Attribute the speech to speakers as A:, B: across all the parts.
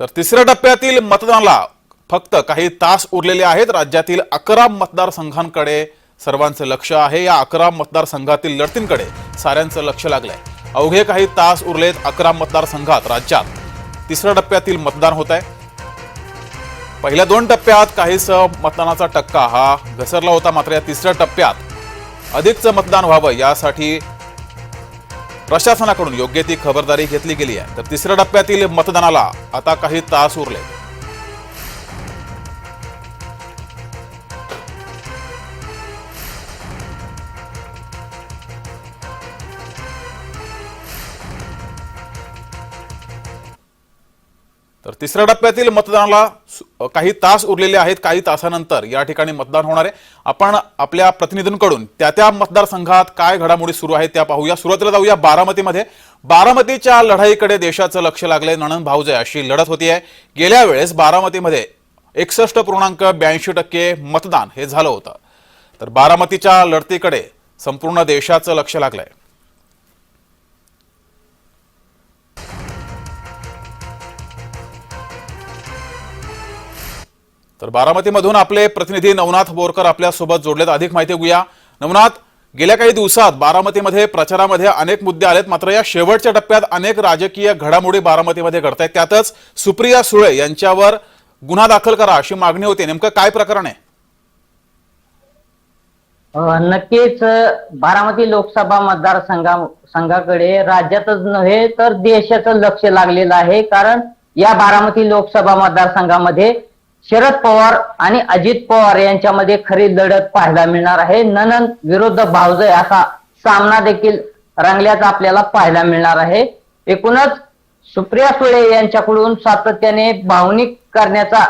A: तर तिसऱ्या टप्प्यातील मतदानाला फक्त काही तास उरलेले आहेत. राज्यातील अकरा मतदारसंघांकडे सर्वांचं लक्ष आहे. या अकरा मतदारसंघातील लढतींकडे साऱ्यांचं लक्ष लागलंय. अवघे काही तास उरलेत अकरा मतदारसंघात. राज्यात तिसऱ्या टप्प्यातील मतदान होत आहे. पहिल्या दोन टप्प्यात काहीस मतदानाचा टक्का हा घसरला होता. मात्र या तिसऱ्या टप्प्यात अधिकचं मतदान व्हावं यासाठी प्रशासनाकडून योग्य ती खबरदारी घेतली गेली आहे. तर तिसऱ्या टप्प्यातील मतदानाला आता काही तास उरले तर तिसऱ्या टप्प्यातील मतदानाला काही तास उरलेले आहेत काही तासानंतर या ठिकाणी मतदान होणार आहे. आपण आपल्या प्रतिनिधींकडून त्या त्या मतदारसंघात काय घडामोडी सुरू आहेत त्या पाहूया. सुरुवातीला जाऊया बारामतीमध्ये. बारामतीच्या लढाईकडे देशाचं लक्ष लागलंय नणन भाऊजय अशी लढत होती आहे. गेल्या वेळेस बारामतीमध्ये एकसष्ट पूर्णांक ब्याऐंशी टक्के मतदान हे झालं होतं. तर बारामतीच्या लढतीकडे संपूर्ण देशाचं लक्ष लागलंय. तर बारामतीमधून आपले प्रतिनिधी नवनाथ बोरकर आपल्यासोबत जोडलेत. अधिक माहिती घेऊया. नवनाथ गेल्या काही दिवसात बारामतीमध्ये प्रचारामध्ये अनेक मुद्दे आलेत. मात्र या शेवटच्या टप्प्यात अनेक राजकीय घडामोडी बारामतीमध्ये घडत आहेत त्यातच सुप्रिया सुळे यांच्यावर गुन्हा दाखल करा अशी मागणी होती. नेमकं काय प्रकरण आहे?
B: नक्कीच बारामती लोकसभा मतदारसंघा संघाकडे राज्यातच नव्हे तर देशाचं लक्ष लागलेलं आहे. कारण या बारामती लोकसभा मतदारसंघामध्ये शरद पवार आणि अजित पवार यांच्यामध्ये खरी लढत पाहायला मिळणार आहे. ननन विरुद्ध भावजय असा सामना देखील रंगल्याचा आपल्याला पाहायला मिळणार आहे. एकूणच सुप्रिया सुळे यांच्याकडून सातत्याने भावनिक करण्याचा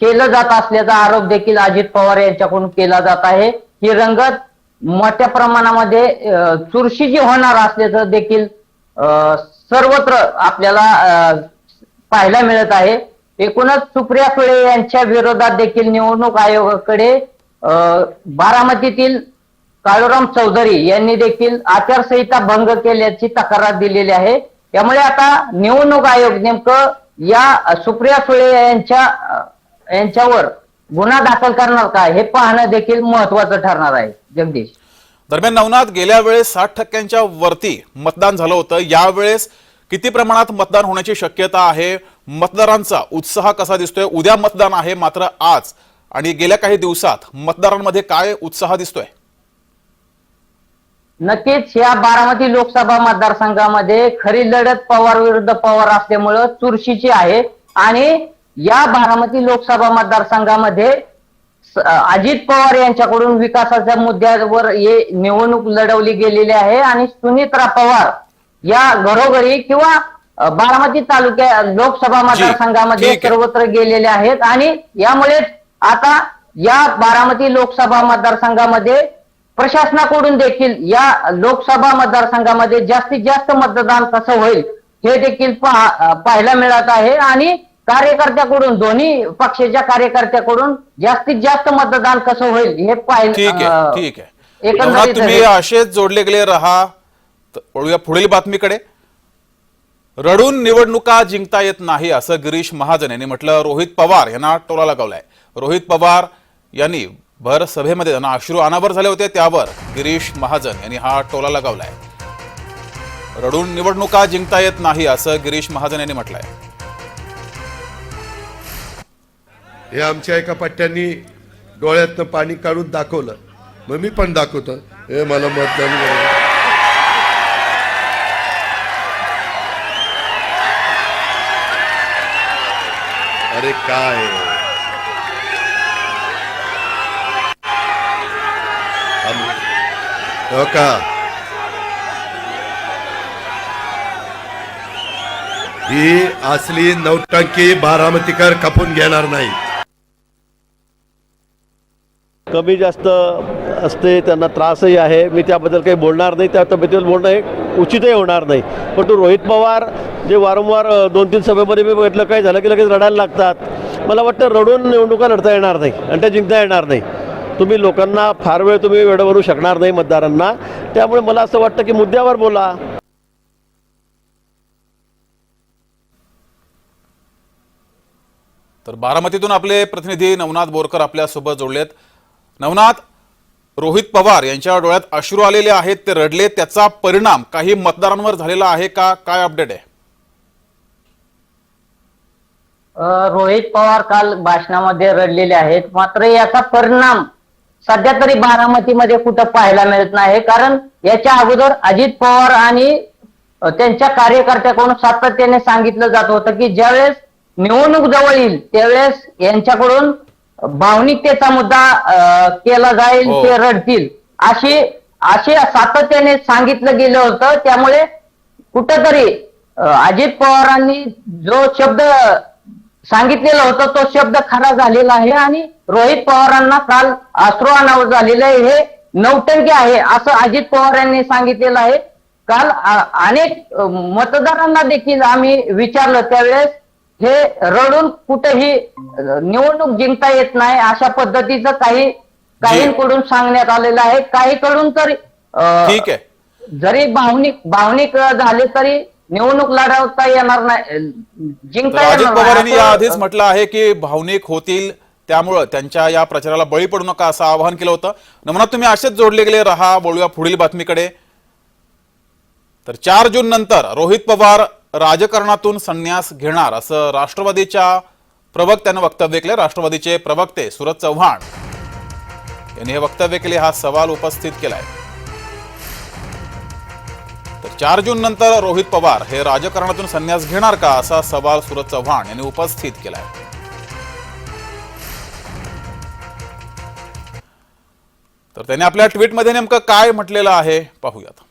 B: केलं जात असल्याचा आरोप देखील अजित पवार यांच्याकडून केला जात आहे. ही रंगत मोठ्या प्रमाणामध्ये अ, चुरशीची होणार असल्याचं देखील सर्वत्र आपल्याला पाहायला मिळत आहे. एकूणच सुप्रिया सुळे यांच्या विरोधात देखील निवडणूक आयोगाकडे बारामतीतील काळूराम चौधरी यांनी देखील आचारसंहिता भंग केल्याची तक्रार दिलेली आहे. त्यामुळे आता निवडणूक आयोग नेमकं या सुप्रिया सुळे यांच्या यांच्यावर गुन्हा दाखल करणार का हे पाहणं देखील महत्वाचं ठरणार आहे. जगदीश.
A: दरम्यान नवनाथ गेल्या वेळेस साठ टक्क्यांच्या वरती मतदान झालं होतं. यावेळेस किती प्रमाणात मतदान होण्याची शक्यता आहे? मतदारांचा उत्साह कसा दिसतोय? उद्या मतदान आहे मात्र आज. आणि गेल्या काही दिवसात मतदारांमध्ये काय उत्साह दिसतोय?
B: नक्कीच या बारामती लोकसभा मतदारसंघामध्ये खरी लढत पवार विरुद्ध पवार असल्यामुळं चुरशीची आहे. आणि या बारामती लोकसभा मतदारसंघामध्ये अजित पवार यांच्याकडून विकासाच्या मुद्द्यावर हे निवडणूक लढवली गेलेली आहे. आणि सुनित्रा पवार या घरोघरी किंवा बारामती तालुक्या लोकसभा मतदारसंघामध्ये. सर्वत्र गेलेले आहेत आणि यामुळेच आता या बारामती लोकसभा मतदारसंघामध्ये प्रशासनाकडून देखील या लोकसभा मतदारसंघामध्ये जास्तीत जास्त मतदान कसं होईल हे देखील पाहायला मिळत आहे आणि कार्यकर्त्याकडून दोन्ही पक्षाच्या कार्यकर्त्याकडून जास्तीत जास्त मतदान कसं होईल हे पाहिलं
A: आहे ठीक आहे
B: एकंदरीत
A: तुम्ही. असेच जोडले गेले राहा वळूया पुढील बातमीकडे रडून निवडणुका जिंकता येत नाही असं गिरीश महाजन यांनी म्हटलं. रोहित पवार यांना टोला लगावलाय. रोहित पवार यांनी भर सभेमध्ये त्यांना अश्रू अनावर झाले होते त्यावर गिरीश महाजन यांनी हा टोला लगावलाय. रडून निवडणुका जिंकता येत नाही असं गिरीश महाजन यांनी म्हटलंय.
C: हे आमच्या एका पट्ट्यांनी डोळ्यातनं पाणी काढून दाखवलं. मग मी पण दाखवतो. हे मला मतदान काय हो का ही असली नौटंकी बारामतीकर खपून घेणार नाही.
D: कमी जास्त असते त्यांना त्रासही आहे. मी त्याबद्दल काही बोलणार नाही. त्या तब्येतीवर बोलणं हे उचितही होणार नाही. पण तो रोहित पवार जे वारंवार दोन तीन सभेमध्ये मी बघितलं काय झालं की लगेच रडायला लागतात. मला वाटतं रडून निवडणुका लढता येणार नाही आणि त्या जिंकता येणार नाही. तुम्ही लोकांना फार वेळ तुम्ही वेळ भरू शकणार नाही मतदारांना. त्यामुळे मला असं वाटतं की मुद्द्यावर बोला.
A: तर बारामतीतून आपले प्रतिनिधी नवनाथ बोरकर आपल्यासोबत जोडलेत. नवनाथ रोहित पवार यांच्या डोळ्यात अश्रू आलेले आहेत ते रडले त्याचा परिणाम काही मतदारांवर झालेला आहे का? काय अपडेट आहे?
B: रोहित पवार काल भाषणामध्ये रडलेले आहेत. मात्र याचा परिणाम सध्या तरी बारामतीमध्ये कुठं पाहायला मिळत नाही. कारण याच्या अगोदर अजित पवार आणि त्यांच्या कार्यकर्त्याकडून सातत्याने सांगितलं जात होतं की ज्यावेळेस निवडणूक जवळ येईल त्यावेळेस यांच्याकडून भावनिकतेचा मुद्दा केला जाईल
A: हो.
B: ते रडतील. अशी असे सातत्याने सांगितलं गेलं होतं. त्यामुळे कुठंतरी अजित पवारांनी जो शब्द सांगितलेला होता तो शब्द खरा झालेला आहे आणि रोहित पवारांना काल अश्रू अनावर झालेलं आहे. हे नौटंकी आहे असं अजित पवार यांनी सांगितलेलं आहे. काल अनेक मतदारांना देखील आम्ही विचारलं त्यावेळेस हे रडून कुठेही निवडणूक जिंकता येत नाही अशा पद्धतीचं काही काहींकडून सांगण्यात आलेलं आहे. काहीकडून तर
A: ठीक आहे.
B: जरी भावनिक भावनिक झाले तरी निवडणूक लढवता येणार नाही. जिंकता
A: अजित पवार यांनी. याआधीच म्हटलं आहे की भावनिक होतील त्यामुळं त्यांच्या या प्रचाराला बळी पडू नका असं आवाहन केलं होतं. नमनाथ तुम्ही असेच जोडले गेले रहा बोलूया पुढील बातमीकडे. तर चार जून नंतर रोहित पवार राजकारणातून संन्यास घेणार असं राष्ट्रवादीच्या प्रवक्त्यानं वक्तव्य केलं. राष्ट्रवादीचे प्रवक्ते सुरज चव्हाण यांनी हे वक्तव्य केले हा सवाल उपस्थित केलाय. तर चार जून नंतर रोहित पवार हे राजकारणातून संन्यास घेणार का असा सवाल सुरज चव्हाण यांनी उपस्थित केलाय. तर त्यांनी आपल्या ट्विटमध्ये नेमकं काय म्हटलेलं आहे पाहूयात.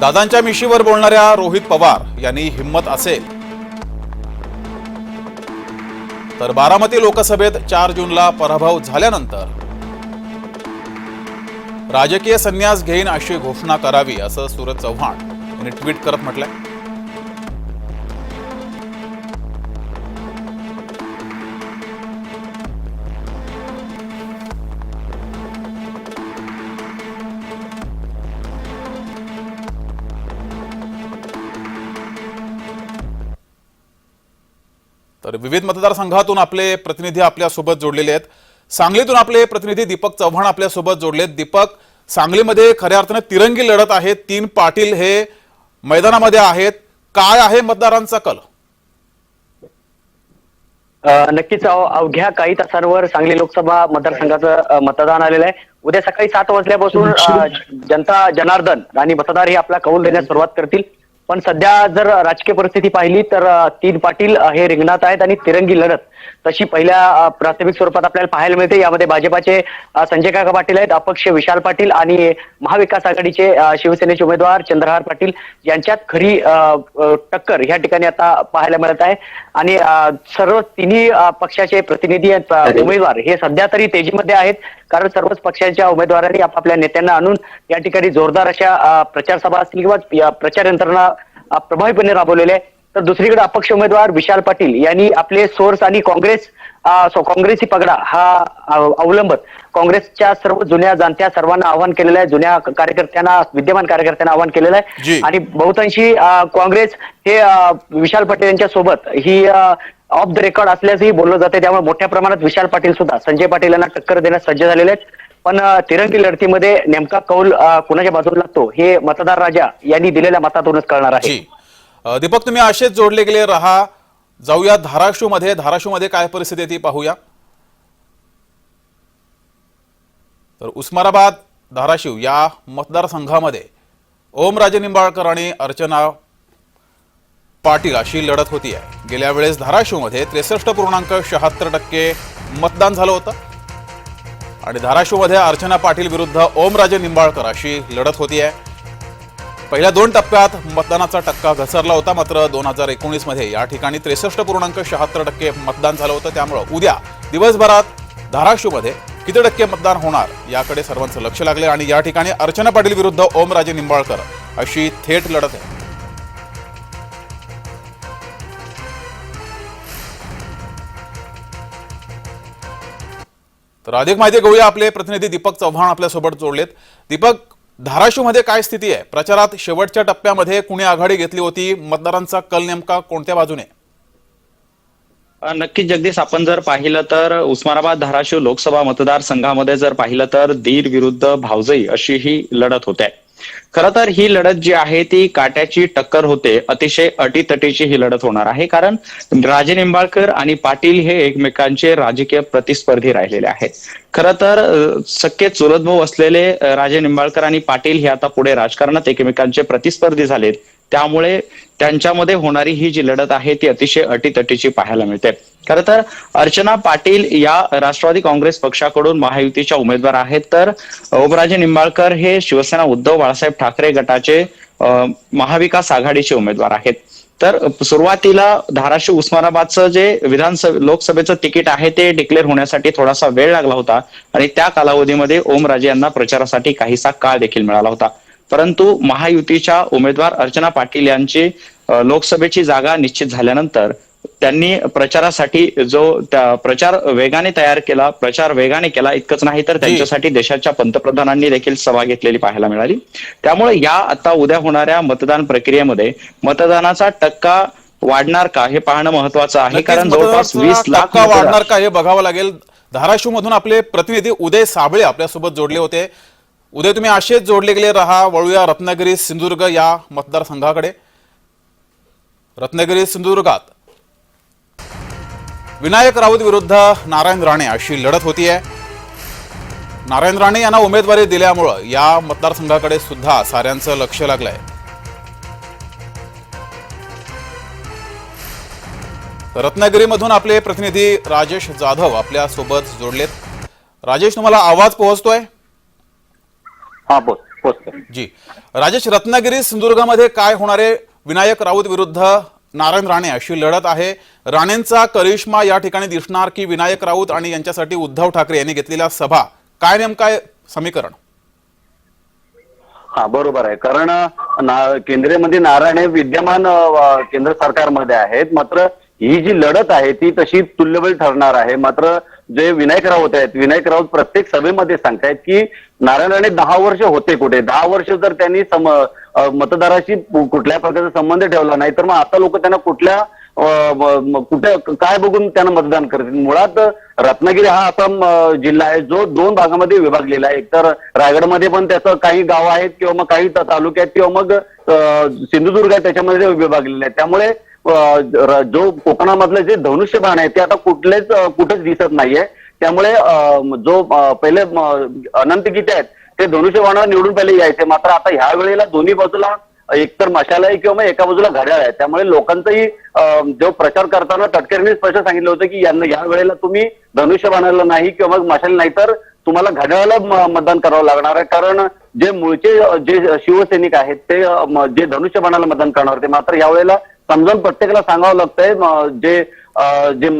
A: दादांच्या मिशीवर बोलणाऱ्या रोहित पवार यांनी हिंमत असेल. तर बारामती लोकसभेत चार जूनला पराभव झाल्यानंतर राजकीय संन्यास घेईन अशी घोषणा करावी असं सूरज चव्हाण यांनी ट्विट करत म्हटलंय. तर विविध मतदारसंघातून आपले प्रतिनिधी आपल्यासोबत जोडलेले आहेत. सांगलीतून आपले प्रतिनिधी दीपक चव्हाण आपल्यासोबत जोडलेत. दीपक सांगलीमध्ये खऱ्या अर्थाने तिरंगी लढत आहे. तीन पाटील हे मैदानामध्ये आहेत. काय आहे मतदारांचा कल?
E: नक्कीच अवघ्या काही तासांवर सांगली लोकसभा मतदारसंघाचं मतदान आलेलं आहे. उद्या सकाळी सात वाजल्यापासून जनता जनार्दन आणि मतदार हे आपला कौल देण्यास सुरुवात करतील. पण सध्या जर राजकीय परिस्थिती पाहिली तर तीन पाटील हे रिंगणात आहेत आणि तिरंगी लढत. तशी पहिल्या प्राथमिक स्वरूपात आपल्याला पाहायला मिळते. यामध्ये भाजपाचे संजय काका पाटील आहेत अपक्ष विशाल पाटील आणि महाविकास आघाडीचे शिवसेनेचे उमेदवार चंद्रहार पाटील यांच्यात खरी टक्कर या ठिकाणी आता पाहायला मिळत आहे. आणि सर्व तिन्ही पक्षाचे प्रतिनिधी उमेदवार हे सध्या तरी तेजीमध्ये आहेत. कारण सर्वच पक्षांच्या उमेदवारांनी आपापल्या नेत्यांना आणून या ठिकाणी जोरदार अशा प्रचार सभा असतील किंवा प्रचार यंत्रणा प्रभावीपणे राबवलेल्या आहे तर दुसरीकडे अपक्ष उमेदवार विशाल पाटील यांनी आपले सोर्स आणि काँग्रेस काँग्रेसी पगडा हा अवलंबत काँग्रेसच्या सर्व जुन्या जाणत्या सर्वांना आवाहन केलेलं आहे. जुन्या कार्यकर्त्यांना विद्यमान कार्यकर्त्यांना आवाहन केलेलं. आहे. आणि बहुतांशी काँग्रेस हे विशाल पाटील यांच्या सोबत ही ऑफ द रेकॉर्ड असल्याचंही बोललं जाते त्यामुळे मोठ्या प्रमाणात विशाल पाटील सुद्धा संजय पाटील यांना टक्कर देण्यास सज्ज झालेले आहेत. पण तिरंगी लढतीमध्ये नेमका कौल कुणाच्या बाजूला लागतो हे मतदार राजा यांनी दिलेल्या मतातूनच कळणार आहे.
A: दीपक तुम्ही असेच जोडले गेले रहा. जाऊया धाराशिवमध्ये. मध्ये मध्ये काय परिस्थिती ती पाहूया. तर उस्मानाबाद धाराशिव या मतदारसंघामध्ये ओमराजे निंबाळकर आणि अर्चना पाटील अशी लढत होती आहे. गेल्या वेळेस धाराशिवमध्ये त्रेसष्ट पूर्णांक शहात्तर टक्के मतदान झालं होतं. आणि धाराशिवमध्ये अर्चना पाटील विरुद्ध ओमराजे निंबाळकर अशी लढत होती आहे. पहिल्या दोन टप्प्यात मतदानाचा टक्का घसरला होता मात्र दोन हजार एकोणीसमध्ये या ठिकाणी त्रेसष्ट पूर्णांक शहात्तर टक्के मतदान झालं होतं. त्यामुळं उद्या दिवसभरात धाराशिवमध्ये किती टक्के मतदान होणार याकडे सर्वांचं लक्ष लागले आणि या ठिकाणी अर्चना पाटील विरुद्ध ओमराजे निंबाळकर अशी थेट लढत आहे. तर अधिक माहिती घेऊया. आपले प्रतिनिधी दीपक चव्हाण आपल्यासोबत जोडलेत. दीपक धाराशिवमध्ये काय स्थिती आहे? प्रचारात शेवटच्या टप्प्यामध्ये कुणी आघाडी घेतली होती? मतदारांचा कल नेमका कोणत्या बाजूने?
F: नक्कीच जगदीश आपण जर पाहिलं तर उस्मानाबाद धाराशिव लोकसभा मतदारसंघामध्ये जर पाहिलं तर दीर विरुद्ध भावजई अशी ही लढत होते. खर तर ही लढत जी आहे ती काट्याची टक्कर होते. अतिशय अटीतटीची ही लढत होणार आहे. कारण राजे निंबाळकर आणि पाटील हे एकमेकांचे राजकीय प्रतिस्पर्धी राहिलेले आहेत. खरं तर सख्खे चुलत भाऊ असलेले राजे निंबाळकर आणि पाटील हे आता पुढे राजकारणात एकमेकांचे प्रतिस्पर्धी झालेत. त्यामुळे त्यांच्यामध्ये होणारी ही जी लढत आहे ती अतिशय अटीतटीची पाहायला मिळते. खरं तर अर्चना पाटील या राष्ट्रवादी काँग्रेस पक्षाकडून महायुतीच्या उमेदवार आहेत. तर ओमराजे निंबाळकर हे शिवसेना उद्धव बाळासाहेब ठाकरे गटाचे महाविकास आघाडीचे उमेदवार आहेत. तर सुरुवातीला धाराशिव उस्मानाबादचं जे विधानसभा लोकसभेचं तिकीट आहे ते डिक्लेअर होण्यासाठी थोडासा वेळ लागला होता आणि त्या कालावधीमध्ये ओमराजे यांना प्रचारासाठी काहीसा काळ देखील मिळाला होता. परंतु महायुतीच्या उमेदवार अर्चना पाटील यांची लोकसभेची जागा निश्चित झाल्यानंतर त्यांनी प्रचारासाठी जो त्या प्रचार वेगाने तयार केला प्रचार वेगाने केला इतकंच नाही तर त्यांच्यासाठी देशाच्या पंतप्रधानांनी देखील सभा घेतलेली पाहायला मिळाली. त्यामुळे या आता उद्या होणाऱ्या मतदान प्रक्रियेमध्ये मतदानाचा टक्का वाढणार का हे पाहणं महत्वाचं आहे. कारण जवळपास वीस लाख
A: वाढणार का हे बघावं लागेल. धाराशिव मधून आपले प्रतिनिधी उदय साबळे आपल्यासोबत जोडले होते. उदय तुम्ही असेच जोडले गेले राहा. वळूया रत्नागिरी सिंधुदुर्ग या मतदारसंघाकडे. रत्नागिरी सिंधुदुर्गात विनायक राऊत विरुद्ध नारायण राणे अशी लढत होतीये. नारायण राणे यांना उमेदवारी दिल्यामुळं या मतदारसंघाकडे सुद्धा साऱ्यांचं लक्ष लागलंय. रत्नागिरीमधून आपले प्रतिनिधी राजेश जाधव आपल्यासोबत जोडलेत. राजेश तुम्हाला आवाज पोहोचतोय?
E: हा
A: जी. राजेश रत्नागिरी सिंधुदुर्गामध्ये काय होणारे विनायक राऊत विरुद्ध नारायण राणे अशी लढत आहे. राणेंचा करिश्मा या ठिकाणी दिसणार की विनायक राऊत आणि यांच्यासाठी उद्धव ठाकरे यांनी घेतलेल्या सभा. काय नेमका समीकरण?
G: हा बरोबर आहे. कारण केंद्रीय मंत्री नारायण हे विद्यमान केंद्र सरकारमध्ये आहेत. मात्र ही जी लढत आहे ती तशी तुल्यबळ ठरणार आहे. मात्र जे विनायक राऊत आहेत विनायक राऊत प्रत्येक सभेमध्ये सांगतायत की नारायण राणे दहा वर्ष होते कुठे? दहा वर्ष जर त्यांनी सम मतदाराशी कुठल्या प्रकारचा संबंध ठेवला नाही. तर मग आता लोक त्यांना कुठल्या कुठे काय बघून त्यांना मतदान करतील? मुळात रत्नागिरी हा असा जिल्हा आहे जो दोन भागामध्ये विभागलेला आहे. एकतर रायगडमध्ये पण त्याचं काही गाव आहेत किंवा मग काही तालुके आहेत किंवा मग सिंधुदुर्ग आहे त्याच्यामध्ये विभागलेले आहे त्यामुळे जो कोकणामधलं जे धनुष्यबाण आहे ते आता कुठलेच कुठेच दिसत नाहीये. त्यामुळे जो पहिले अनंत गीते आहेत ते धनुष्यबाणावर निवडून पहिले यायचे. मात्र आता ह्या वेळेला दोन्ही बाजूला एकतर मशाला आहे किंवा मग एका बाजूला घड्याळ आहे. त्यामुळे लोकांचाही जो प्रचार करताना तटकरेंनी स्पष्ट सांगितलं होतं की यांना या वेळेला तुम्ही धनुष्य बाणाला नाही किंवा मग मशाल नाही तर तुम्हाला घड्याळाला मतदान करावं लागणार आहे. कारण जे मूळचे जे शिवसैनिक आहेत ते जे धनुष्य बाणाला मतदान करणार होते. मात्र यावेळेला समजावून प्रत्येकाला सांगावं लागतंय जे जे
A: जी.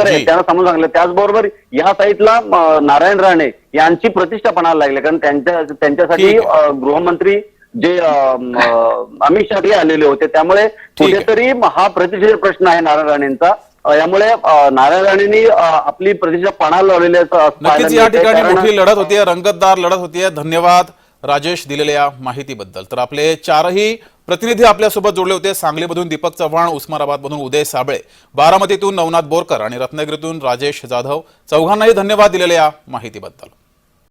G: आहेत त्यांना समजून सांगलं त्याचबरोबर या साईडला म, नारायण राणे यांची प्रतिष्ठा पणाला लागली कारण त्यांच्या त्यांच्यासाठी
A: आहे.
G: गृहमंत्री जे अमित शाह हे आलेले होते त्यामुळे
A: आहे.
G: कुठेतरी हा प्रतिष्ठेचा प्रश्न आहे नारायण राणेंचा यामुळे नारायण राणेंनी आपली प्रतिष्ठा पणाला लावलेली
A: नक्कीच या. ठिकाणी मोठी लढत होतीये रंगतदार लढत होतीये धन्यवाद राजेश दिलेल्या माहितीबद्दल. तर आपले चारही प्रतिनिधी आपल्यासोबत जोडले होते. सांगलीमधून दीपक चव्हाण उस्मानाबादमधून उदय साबळे बारामतीतून नवनाथ बोरकर आणि रत्नागिरीतून राजेश जाधव. चौघांनाही धन्यवाद दिलेल्या माहितीबद्दल.